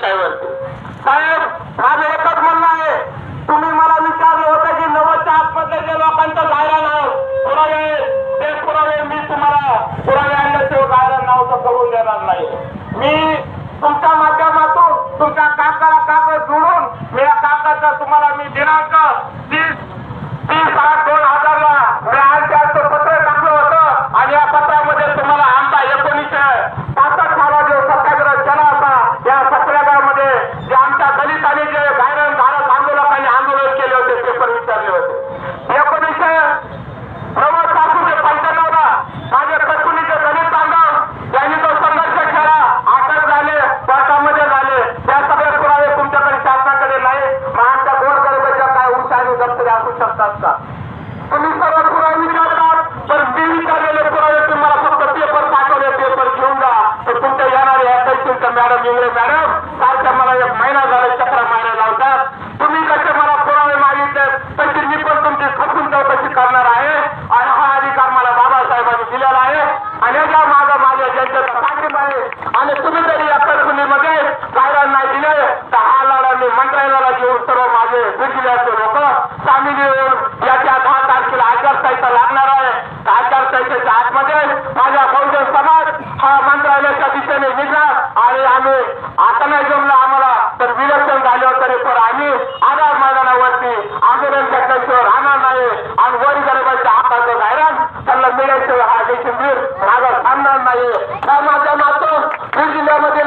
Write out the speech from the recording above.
साहेब माझं एकच म्हणणं आहे. तुम्ही मला विचारले होते की नव्वदच्या आतमध्ये जे लोकांचं गायरान पुरावे ते पुरावे मी तुम्हाला पुरावे आणल्याशिवाय नाव तर करून देणार नाही. मी तुमच्या माध्यमातून तुमच्या काकाला कागद जोडून मी या काकाचा तुम्हाला मी दिनांक असू तुम्ही सर्व पुरावे विचारतात तर दिली विचारलेले पुरावे तुम्हाला फक्त पेपर पाठवले पेपर घेऊन जा. तर तुमच्या येणारे या तर मॅडम इंगळे मॅडम सारख्या मला एक महिना झाला चक्र मारायला लावतात. तुम्ही कसे मला पुरावे मागितले? तशी मी पण तुमची खपून चौकशी करणार आहे. आणि हा अधिकार मला बाबासाहेबांनी दिलेला आहे. आणि याच्या मागं माझ्या जनतेचा पाठिंबा आहे आणि तुम्ही जरी या तरतुदीमध्ये गायरान नाही दिले तर हा लढा मी मंत्रालयाला घेऊन सर्व माझे बीड जिल्ह्याचे लोक सामील येऊन याच्या दहा तारखेला आचारसंहिता लागणार आहे त्या आचारसंहितेच्या आतमध्ये माझ्या बहुजन समाज हा मंत्रालयाच्या दिशेने निघणार आणि आम्ही आता नाही जमलं आम्हाला तर विलक्षण झाल्यावर तरी पण आम्ही आधार मैदानावरती आंदोलन घेतल्याशिवाय राहणार नाही. आणि वर गरिबाच्या हाताचं गायरान त्यांना मिळायचं हा देशवीर राजा थांबणार नाही. त्या माध्यमातून बीड जिल्ह्यामधील